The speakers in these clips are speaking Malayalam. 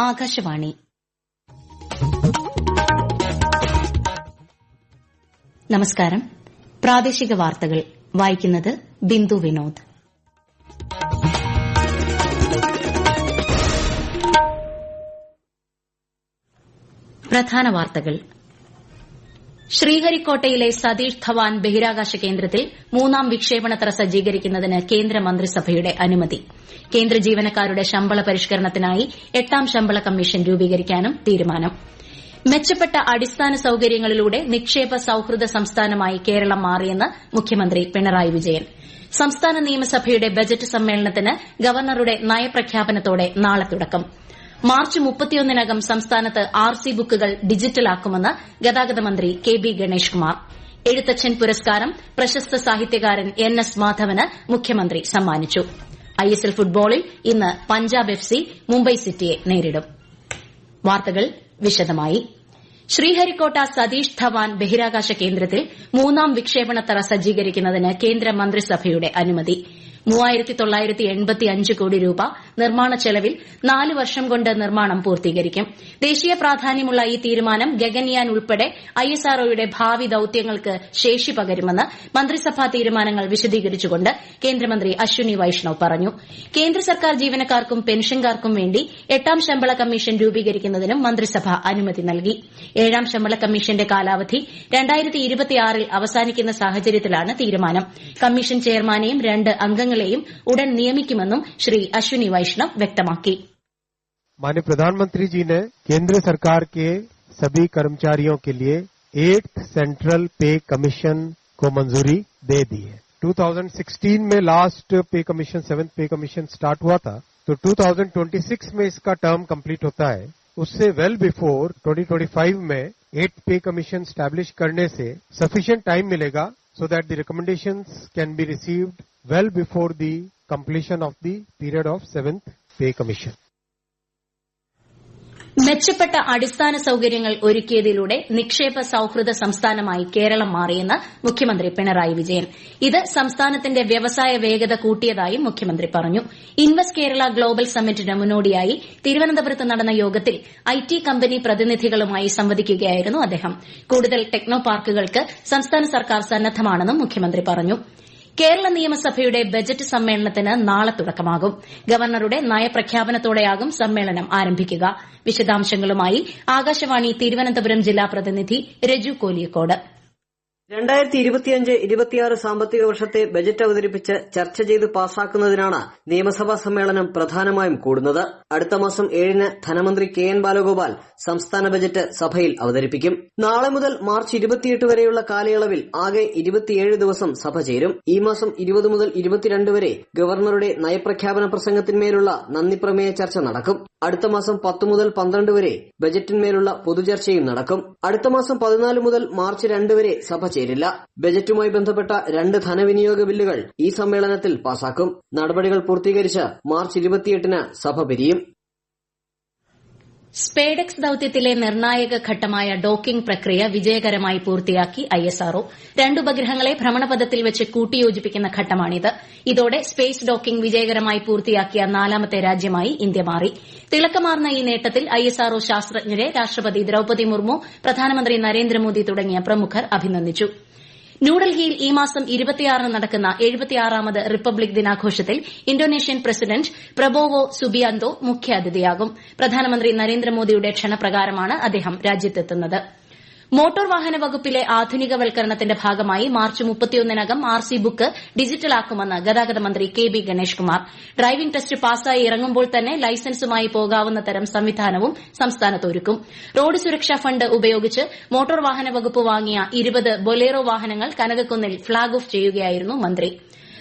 ആകാശവാണി. നമസ്കാരം. പ്രാദേശിക വാർത്തകൾ. വായിക്കുന്നത് ബിന്ദു വിനോദ്. പ്രധാന വാർത്തകൾ. ശ്രീഹരിക്കോട്ടയിലെ സതീഷ് ധവാൻ ബഹിരാകാശ കേന്ദ്രത്തിൽ മൂന്നാം വിക്ഷേപണത്തറ സജ്ജീകരിക്കുന്നതിന് കേന്ദ്രമന്ത്രിസഭയുടെ അനുമതി. കേന്ദ്ര ജീവനക്കാരുടെ ശമ്പള പരിഷ്കരണത്തിനായി എട്ടാം ശമ്പള കമ്മീഷൻ രൂപീകരിക്കാനും തീരുമാനം. മെച്ചപ്പെട്ട അടിസ്ഥാന സൌകര്യങ്ങളിലൂടെ നിക്ഷേപ സൌഹൃദ സംസ്ഥാനമായി കേരളം മാറിയെന്ന് മുഖ്യമന്ത്രി പിണറായി വിജയൻ. സംസ്ഥാന നിയമസഭയുടെ ബജറ്റ് സമ്മേളനത്തിന് ഗവർണറുടെ നയപ്രഖ്യാപനത്തോടെ നാളെ തുടക്കം. മാർച്ച് മുപ്പത്തിയൊന്നിനകം സംസ്ഥാനത്ത് ആർ സി ബുക്കുകൾ ഡിജിറ്റലാക്കുമെന്ന് ഗതാഗത മന്ത്രി കെ ബി ഗണേഷ് കുമാർ. എഴുത്തച്ഛൻ പുരസ്കാരം പ്രശസ്ത സാഹിത്യകാരൻ എൻ എസ് മാധവന് മുഖ്യമന്ത്രി സമ്മാനിച്ചു. ഐ എസ് എൽ ഫുട്ബോളിൽ ഇന്ന് പഞ്ചാബ് എഫ് സി മുംബൈ സിറ്റിയെ നേരിടും. വാർത്തകൾ വിശദമായി. ശ്രീഹരിക്കോട്ട സതീഷ് ധവാൻ ബഹിരാകാശ കേന്ദ്രത്തിൽ മൂന്നാം വിക്ഷേപണത്തറ സജ്ജീകരിക്കുന്നതിന് കേന്ദ്ര മന്ത്രിസഭയുടെ അനുമതി. കോടി രൂപ നിർമ്മാണ ചെലവിൽ നാല് വർഷം കൊണ്ട് നിർമ്മാണം പൂർത്തീകരിക്കും. ദേശീയ പ്രാധാന്യമുള്ള ഈ തീരുമാനം ഗഗൻയാൻ ഉൾപ്പെടെ ഐഎസ്ആർഒയുടെ ഭാവി ദൌത്യങ്ങൾക്ക് ശേഷി പകരുമെന്ന് മന്ത്രിസഭാ തീരുമാനങ്ങൾ വിശദീകരിച്ചുകൊണ്ട് കേന്ദ്രമന്ത്രി അശ്വിനി വൈഷ്ണവ് പറഞ്ഞു. കേന്ദ്ര സർക്കാർ ജീവനക്കാർക്കും പെൻഷൻകാർക്കും വേണ്ടി എട്ടാം ശമ്പള കമ്മീഷൻ രൂപീകരിക്കുന്നതിനും മന്ത്രിസഭ അനുമതി നൽകി. ഏഴാം ശമ്പള കമ്മീഷന്റെ കാലാവധി ൽ അവസാനിക്കുന്ന സാഹചര്യത്തിലാണ് തീരുമാനം. കമ്മീഷൻ ചെയർമാനെയും രണ്ട് അംഗങ്ങളെയും ഉടൻ നിയമിക്കുമെന്നും ശ്രീ അശ്വിനി വൈഷ്ണവ് വ്യക്തമാക്കി माननीय प्रधानमंत्री जी ने केंद्र सरकार के सभी कर्मचारियों के लिए एट्थ सेंट्रल पे कमीशन को मंजूरी दे दी है 2016 में last pay commission seventh pay commission start हुआ था तो 2026 में इसका टर्म कंप्लीट होता है उससे वेल बिफोर 2025 में एट पे कमीशन स्टैब्लिश करने से सफिशिएंट टाइम मिलेगा so that the recommendations can be received well before the completion of the period of seventh pay commission. മെച്ചപ്പെട്ട അടിസ്ഥാന സൌകര്യങ്ങൾ ഒരുക്കിയതിലൂടെ നിക്ഷേപ സൌഹൃദ സംസ്ഥാനമായി കേരളം മാറിയെന്ന് മുഖ്യമന്ത്രി പിണറായി വിജയൻ. ഇത് സംസ്ഥാനത്തിന്റെ വ്യവസായ വേഗത കൂട്ടിയതായും മുഖ്യമന്ത്രി പറഞ്ഞു. ഇൻവെസ്റ്റ് കേരള ഗ്ലോബൽ സമ്മിറ്റിന് മുന്നോടിയായി തിരുവനന്തപുരത്ത് നടന്ന യോഗത്തിൽ ഐടി കമ്പനി പ്രതിനിധികളുമായി സംവദിക്കുകയായിരുന്നു അദ്ദേഹം. കൂടുതൽ ടെക്നോ പാർക്കുകൾക്ക് സംസ്ഥാന സർക്കാർ സന്നദ്ധമാണെന്നും മുഖ്യമന്ത്രി പറഞ്ഞു. കേരള നിയമസഭയുടെ ബജറ്റ് സമ്മേളനത്തിന് നാളെ തുടക്കമാകും. ഗവർണറുടെ നയപ്രഖ്യാപനത്തോടെയാകും സമ്മേളനം ആരംഭിക്കുക. വിശദാംശങ്ങളുമായി ആകാശവാണി തിരുവനന്തപുരം ജില്ലാ പ്രതിനിധി രജു കോലിയക്കോട്. രണ്ടായിരത്തി ഇരുപത്തിയഞ്ച് ഇരുപത്തിയാറ് സാമ്പത്തിക വർഷത്തെ ബജറ്റ് അവതരിപ്പിച്ച് ചർച്ച ചെയ്ത് പാസാക്കുന്നതിനാണ് നിയമസഭാ സമ്മേളനം പ്രധാനമായും കൂടുന്നത്. അടുത്ത മാസം ഏഴിന് ധനമന്ത്രി കെ എൻ ബാലഗോപാൽ സംസ്ഥാന ബജറ്റ് സഭയിൽ അവതരിപ്പിക്കും. നാളെ മുതൽ മാർച്ച് ഇരുപത്തിയെട്ട് വരെയുള്ള കാലയളവിൽ ആകെ ഇരുപത്തിയേഴ് ദിവസം സഭ ചേരും. ഈ മാസം ഇരുപത് മുതൽ ഇരുപത്തിരണ്ട് വരെ ഗവർണറുടെ നയപ്രഖ്യാപന പ്രസംഗത്തിന്മേലുള്ള നന്ദിപ്രമേയ ചർച്ച നടക്കും. അടുത്ത മാസം പത്ത് മുതൽ പന്ത്രണ്ട് വരെ ബജറ്റിന്മേലുള്ള പൊതുചർച്ചയും നടക്കും. അടുത്ത മാസം പതിനാല് മുതൽ മാർച്ച് രണ്ട് വരെ സഭ ചേരില്ല. ബജറ്റുമായി ബന്ധപ്പെട്ട രണ്ട് ധനവിനിയോഗ ബില്ലുകൾ ഈ സമ്മേളനത്തിൽ പാസാക്കും. നടപടികൾ പൂർത്തീകരിച്ച് മാർച്ച് ഇരുപത്തിയെട്ടിന് സഭ പിരിയും. സ്പേഡെക്സ് ദൌത്യത്തിലെ നിർണായക ഘട്ടമായ ഡോക്കിംഗ് പ്രക്രിയ വിജയകരമായി പൂർത്തിയാക്കി ഐഎസ്ആർഒ രണ്ട് ഉപഗ്രഹങ്ങളെ ഭ്രമണപഥത്തിൽ വെച്ച് കൂട്ടിയോജിപ്പിക്കുന്ന ഘട്ടമാണിത്. ഇതോടെ സ്പേസ് ഡോക്കിംഗ് വിജയകരമായി പൂർത്തിയാക്കിയ നാലാമത്തെ രാജ്യമായി ഇന്ത്യ മാറി. തിളക്കമാർന്ന ഈ നേട്ടത്തിൽ ഐഎസ്ആർഒ ശാസ്ത്രജ്ഞരെ രാഷ്ട്രപതി ദ്രൌപതി മുർമു പ്രധാനമന്ത്രി നരേന്ദ്രമോദി തുടങ്ങിയ പ്രമുഖർ അഭിനന്ദിച്ചു. ന്യൂഡൽഹിയിൽ ഈ മാസം ഇരുപത്തിയാറിന് നടക്കുന്ന എഴുപത്തിയാറാമത് റിപ്പബ്ലിക് ദിനാഘോഷത്തിൽ ഇന്തോനേഷ്യൻ പ്രസിഡന്റ് പ്രബോവോ സുബിയാന്തോ മുഖ്യാതിഥിയാകും. പ്രധാനമന്ത്രി നരേന്ദ്രമോദിയുടെ ക്ഷണപ്രകാരമാണ് അദ്ദേഹം രാജ്യത്തെത്തുന്നത്. മോട്ടോർ വാഹന വകുപ്പിലെ ആധുനികവൽക്കരണത്തിന്റെ ഭാഗമായി മാർച്ച് മുപ്പത്തിയൊന്നിനകം ആർ സി ബുക്ക് ഡിജിറ്റലാക്കുമെന്ന് ഗതാഗത മന്ത്രി K B Ganesh Kumar driving test പാസ്സായി ഇറങ്ങുമ്പോൾ തന്നെ ലൈസൻസുമായി പോകാവുന്ന തരം സംവിധാനവും സംസ്ഥാനത്ത് ഒരുക്കും. റോഡ് സുരക്ഷാ ഫണ്ട് ഉപയോഗിച്ച് മോട്ടോർ വാഹന വകുപ്പ് വാങ്ങിയ ഇരുപത് ബൊലേറോ വാഹനങ്ങൾ കനകക്കുന്നിൽ ഫ്ളാഗ് ഓഫ് ചെയ്യുകയായിരുന്നു മന്ത്രി.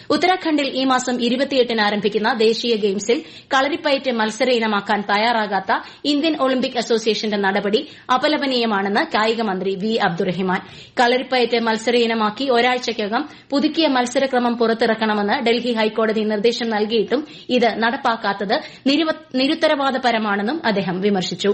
ഉത്തരാഖണ്ഡിൽ ഈ മാസം ഇരുപത്തിയെട്ടിന് ആരംഭിക്കുന്ന ദേശീയ ഗെയിംസിൽ കളരിപ്പയറ്റ് മത്സര ഇനമാക്കാൻ തയ്യാറാകാത്ത ഇന്ത്യൻ ഒളിമ്പിക് അസോസിയേഷന്റെ നടപടി അപലപനീയമാണെന്ന് കായിക മന്ത്രി വി അബ്ദുറഹിമാൻ. കളരിപ്പയറ്റ് മത്സര ഇനമാക്കി ഒരാഴ്ചയ്ക്കകം പുതുക്കിയ മത്സരക്രമം പുറത്തിറക്കണമെന്ന് ഡൽഹി ഹൈക്കോടതി നിർദ്ദേശം നൽകിയിട്ടും ഇത് നടപ്പാക്കാത്തത് നിരുത്തരവാദപരമാണെന്നും അദ്ദേഹം വിമർശിച്ചു.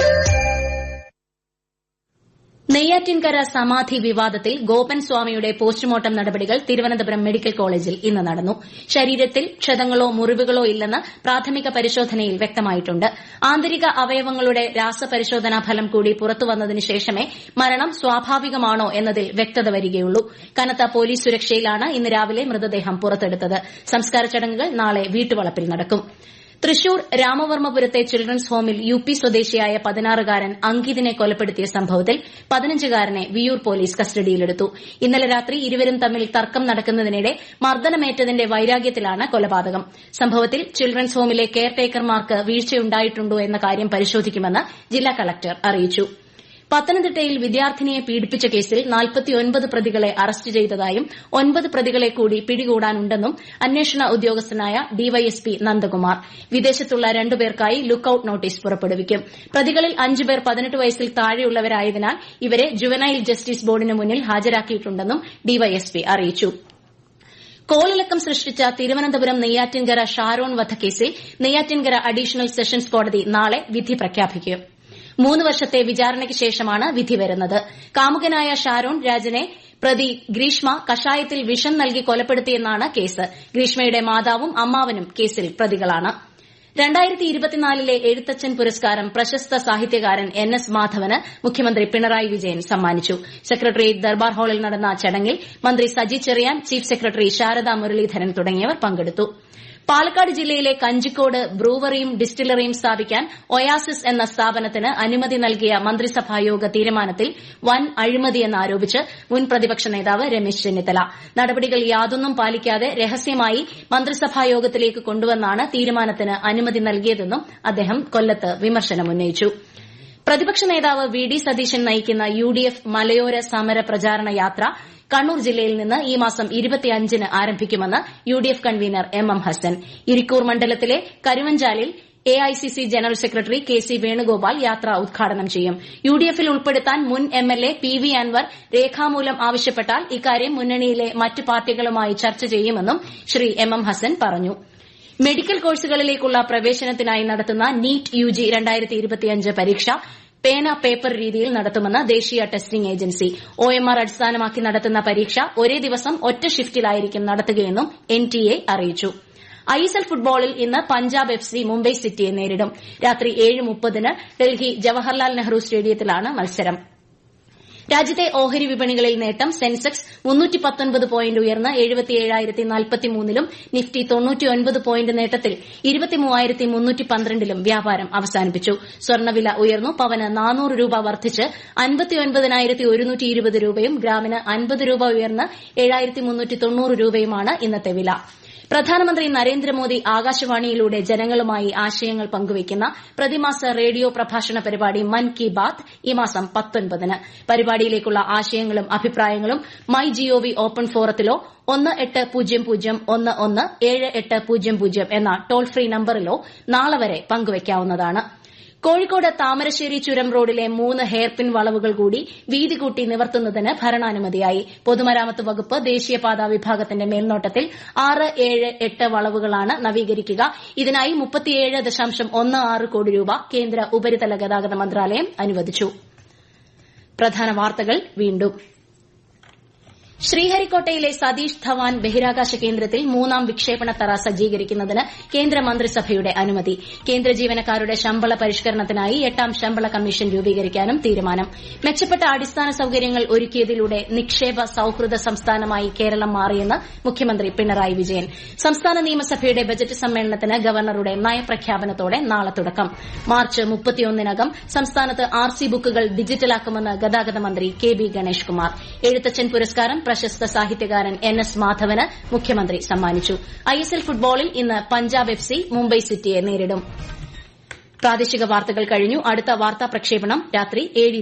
നെയ്യാറ്റിൻകര സമാധി വിവാദത്തിൽ ഗോപൻ സ്വാമിയുടെ പോസ്റ്റ്മോർട്ടം നടപടികൾ തിരുവനന്തപുരം മെഡിക്കൽ കോളേജിൽ ഇന്ന് നടന്നു. ശരീരത്തിൽ ക്ഷതങ്ങളോ മുറിവുകളോ ഇല്ലെന്ന് പ്രാഥമിക പരിശോധനയിൽ വ്യക്തമായിട്ടുണ്ട്. ആന്തരിക അവയവങ്ങളുടെ രാസപരിശോധനാ ഫലം കൂടി പുറത്തുവന്നതിന് ശേഷമേ മരണം സ്വാഭാവികമാണോ എന്നതിൽ വ്യക്തത വരികയുള്ളൂ. കനത്ത പോലീസ് സുരക്ഷയിലാണ് ഇന്ന് രാവിലെ മൃതദേഹം പുറത്തെടുത്തത്. സംസ്കാര ചടങ്ങുകൾ നാളെ വീട്ടുവളപ്പിൽ നടക്കും. തൃശൂർ രാമവർമ്മപുരത്തെ ചിൽഡ്രൻസ് ഹോമിൽ യു പി സ്വദേശിയായ പതിനാറുകാരൻ അങ്കിതിനെ കൊലപ്പെടുത്തിയ സംഭവത്തിൽ പതിനഞ്ചുകാരനെ വിയൂർ പോലീസ് കസ്റ്റഡിയിലെടുത്തു. ഇന്നലെ രാത്രി ഇരുവരും തമ്മിൽ തർക്കം നടക്കുന്നതിനിടെ മർദ്ദനമേറ്റതിന്റെ വൈരാഗ്യത്തിലാണ് കൊലപാതകം. സംഭവത്തിൽ ചിൽഡ്രൻസ് ഹോമിലെ കെയർടേക്കർമാർക്ക് വീഴ്ചയുണ്ടായിട്ടുണ്ടോ എന്ന കാര്യം പരിശോധിക്കുമെന്ന് ജില്ലാ കളക്ടർ അറിയിച്ചു. പത്തനംതിട്ടയിൽ വിദ്യാർത്ഥിനിയെ പീഡിപ്പിച്ച കേസിൽ നാൽപ്പത്തിയൊൻപത് പ്രതികളെ അറസ്റ്റ് ചെയ്തതായും ഒൻപത് പ്രതികളെ കൂടി പിടികൂടാനുണ്ടെന്നും അന്വേഷണ ഉദ്യോഗസ്ഥനായ ഡിവൈഎസ്പി നന്ദകുമാർ. വിദേശത്തുള്ള രണ്ടുപേർക്കായി ലുക്കൌട്ട് നോട്ടീസ് പുറപ്പെടുവിക്കും. പ്രതികളിൽ അഞ്ചുപേർ പതിനെട്ട് വയസ്സിൽ താഴെയുള്ളവരായതിനാൽ ഇവരെ ജുവനൈൽ ജസ്റ്റിസ് ബോർഡിന് മുന്നിൽ ഹാജരാക്കിയിട്ടുണ്ടെന്നും ഡിവൈഎസ്പി അറിയിച്ചു. കോളിളക്കം സൃഷ്ടിച്ച തിരുവനന്തപുരം നെയ്യാറ്റിൻകര ഷാരോൺ വധക്കേസിൽ നെയ്യാറ്റിൻകര അഡീഷണൽ സെഷൻസ് കോടതി നാളെ വിധി പ്രഖ്യാപിക്കും. മൂന്ന് വർഷത്തെ വിചാരണയ്ക്ക് ശേഷമാണ് വിധി വരുന്നത്. കാമുകനായ ഷാരോൺ രാജനെ പ്രതി ഗ്രീഷ്മ കഷായത്തിൽ വിഷം നൽകി കൊലപ്പെടുത്തിയെന്നാണ് കേസ്. ഗ്രീഷ്മയുടെ മാതാവും അമ്മാവനും കേസിൽ പ്രതികളാണ്. രണ്ടായിരത്തി ഇരുപത്തിനാലിലെ എഴുത്തച്ഛൻ പുരസ്കാരം പ്രശസ്ത സാഹിത്യകാരൻ എൻ എസ് മാധവന് മുഖ്യമന്ത്രി പിണറായി വിജയൻ സമ്മാനിച്ചു. സെക്രട്ടേറിയറ്റ് ദർബാർ ഹാളിൽ നടന്ന ചടങ്ങിൽ മന്ത്രി സജി ചെറിയാൻ ചീഫ് സെക്രട്ടറി ശാരദാ മുരളീധരൻ തുടങ്ങിയവർ പങ്കെടുത്തു. പാലക്കാട് ജില്ലയിലെ കഞ്ചിക്കോട് ബ്രൂവറിയും ഡിസ്റ്റിലറിയും സ്ഥാപിക്കാൻ ഒയാസിസ് എന്ന സ്ഥാപനത്തിന് അനുമതി നൽകിയ മന്ത്രിസഭായോഗ തീരുമാനത്തിൽ വൻ അഴിമതിയെന്നാരോപിച്ച് മുൻ പ്രതിപക്ഷ നേതാവ് രമേശ് ചെന്നിത്തല. നടപടികൾ യാതൊന്നും പാലിക്കാതെ രഹസ്യമായി മന്ത്രിസഭായോഗത്തിലേക്ക് കൊണ്ടുവന്നാണ് തീരുമാനത്തിന് അനുമതി നൽകിയതെന്നും അദ്ദേഹം കൊല്ലത്ത് വിമർശനമുന്നയിച്ചു പ്രതിപക്ഷ നേതാവ് വി ഡി സതീശൻ നയിക്കുന്ന യു ഡി എഫ് മലയോര സമര പ്രചാരണ യാത്ര കണ്ണൂർ ജില്ലയിൽ നിന്ന് ഈ മാസം ഇരുപത്തിയഞ്ചിന് ആരംഭിക്കുമെന്ന് U D F convener M M Hassan. Irikkur മണ്ഡലത്തിലെ കരുവഞ്ചാലിൽ AICC general secretary K C Venugopal യാത്ര ഉദ്ഘാടനം ചെയ്യും. യു ഡി എഫിൽ ഉൾപ്പെടുത്താൻ മുൻ M L A P V Anvar രേഖാമൂലം ആവശ്യപ്പെട്ടാൽ ഇക്കാര്യം മുന്നണിയിലെ മറ്റ് പാർട്ടികളുമായി ചർച്ച ചെയ്യുമെന്നും ശ്രീ എം എം ഹസൻ പറഞ്ഞു. മെഡിക്കൽ കോഴ്സുകളിലേക്കുള്ള പ്രവേശനത്തിനായി നടത്തുന്ന നീറ്റ് യുജി പരീക്ഷ പേന പേപ്പർ രീതിയിൽ നടത്തുമെന്ന് ദേശീയ testing agency. O M R അടിസ്ഥാനമാക്കി നടത്തുന്ന പരീക്ഷ ഒരേ ദിവസം ഒറ്റ ഷിഫ്റ്റിലായിരിക്കും നടത്തുകയെന്നും എൻ ടി എ അറിയിച്ചു. ഐഎസ്എൽ ഫുട്ബോളിൽ ഇന്ന് പഞ്ചാബ് എഫ് സി മുംബൈ സിറ്റിയെ നേരിടും. രാത്രി ഏഴ് മുപ്പതിന് ഡൽഹി ജവഹർലാൽ നെഹ്റു സ്റ്റേഡിയത്തിലാണ് മത്സരം. രാജ്യത്തെ ഓഹരി വിപണികളിൽ നേട്ടം സെൻസെക്സ് പോയിന്റ് ഉയർന്ന് ലും നിഫ്റ്റി പോയിന്റ് നേട്ടത്തിൽ ലും വ്യാപാരം അവസാനിപ്പിച്ചു. സ്വർണവില ഉയർന്നു പവന് നാനൂറ് രൂപ വർദ്ധിച്ച് രൂപയും ഗ്രാമിന് അൻപത് രൂപ ഉയർന്ന് രൂപയുമാണ് ഇന്നത്തെ വില. പ്രധാനമന്ത്രി നരേന്ദ്രമോദി ആകാശവാണിയിലൂടെ ജനങ്ങളുമായി ആശയങ്ങൾ പങ്കുവയ്ക്കുന്ന പ്രതിമാസ റേഡിയോ പ്രഭാഷണ പരിപാടി മൻ കി ബാത് ഈ മാസം പത്തൊൻപതിന്. പരിപാടിയിലേക്കുള്ള ആശയങ്ങളും അഭിപ്രായങ്ങളും മൈ ജിഒവി ഓപ്പൺ ഫോറത്തിലോ ഒന്ന് എട്ട് പൂജ്യം പൂജ്യം ഒന്ന് ഒന്ന് ഏഴ് എട്ട് പൂജ്യം പൂജ്യം എന്ന ടോൾ ഫ്രീ നമ്പറിലോ നാളെ വരെ പങ്കുവയ്ക്കാവുന്നതാണ്. കോഴിക്കോട് താമരശ്ശേരി ചുരം റോഡിലെ മൂന്ന് ഹെയർപിൻ വളവുകൾ കൂടി വീതി കൂട്ടി നിവർത്തുന്നതിന് ഭരണാനുമതിയായി. പൊതുമരാമത്ത് വകുപ്പ് ദേശീയപാതാ വിഭാഗത്തിന്റെ മേൽനോട്ടത്തിൽ ആറ് ഏഴ് എട്ട് വളവുകളാണ് നവീകരിക്കുക. ഇതിനായി കോടി രൂപ കേന്ദ്ര ഉപരിതല ഗതാഗത മന്ത്രാലയം അനുവദിച്ചു. ശ്രീഹരിക്കോട്ടയിലെ സതീഷ് ധവാൻ ബഹിരാകാശ കേന്ദ്രത്തിൽ മൂന്നാം വിക്ഷേപണ തറ സജ്ജീകരിക്കുന്നതിന് കേന്ദ്രമന്ത്രിസഭയുടെ അനുമതി. കേന്ദ്ര ജീവനക്കാരുടെ ശമ്പള പരിഷ്കരണത്തിനായി എട്ടാം ശമ്പള കമ്മീഷൻ രൂപീകരിക്കാനും തീരുമാനം. മെച്ചപ്പെട്ട അടിസ്ഥാന സൌകര്യങ്ങൾ ഒരുക്കിയതിലൂടെ നിക്ഷേപ സൌഹൃദ സംസ്ഥാനമായി കേരളം മാറിയെന്ന് മുഖ്യമന്ത്രി പിണറായി വിജയൻ. സംസ്ഥാന നിയമസഭയുടെ ബജറ്റ് സമ്മേളനത്തിന് ഗവർണറുടെ നയപ്രഖ്യാപനത്തോടെ നാളെ തുടക്കം. മാർച്ച് മുപ്പത്തിയൊന്നിനകം സംസ്ഥാനത്ത് ആർ സി ബുക്കുകൾ ഡിജിറ്റലാക്കുമെന്ന് ഗതാഗത മന്ത്രി കെ ബി ഗണേഷ് കുമാർ എഴുത്തച്ഛൻ പുരസ്കാരം പ്രശസ്ത സാഹിത്യകാരൻ എൻ എസ് മാധവന് മുഖ്യമന്ത്രി സമ്മാനിച്ചു. ഐഎസ്എൽ ഫുട്ബോളിൽ ഇന്ന് പഞ്ചാബ് എഫ് സി മുംബൈ സിറ്റിയെ നേരിടും. പ്രാദേശിക വാർത്തകൾ കഴിഞ്ഞു. അടുത്ത വാർത്താ പ്രക്ഷേപണം രാത്രി ഏഴ്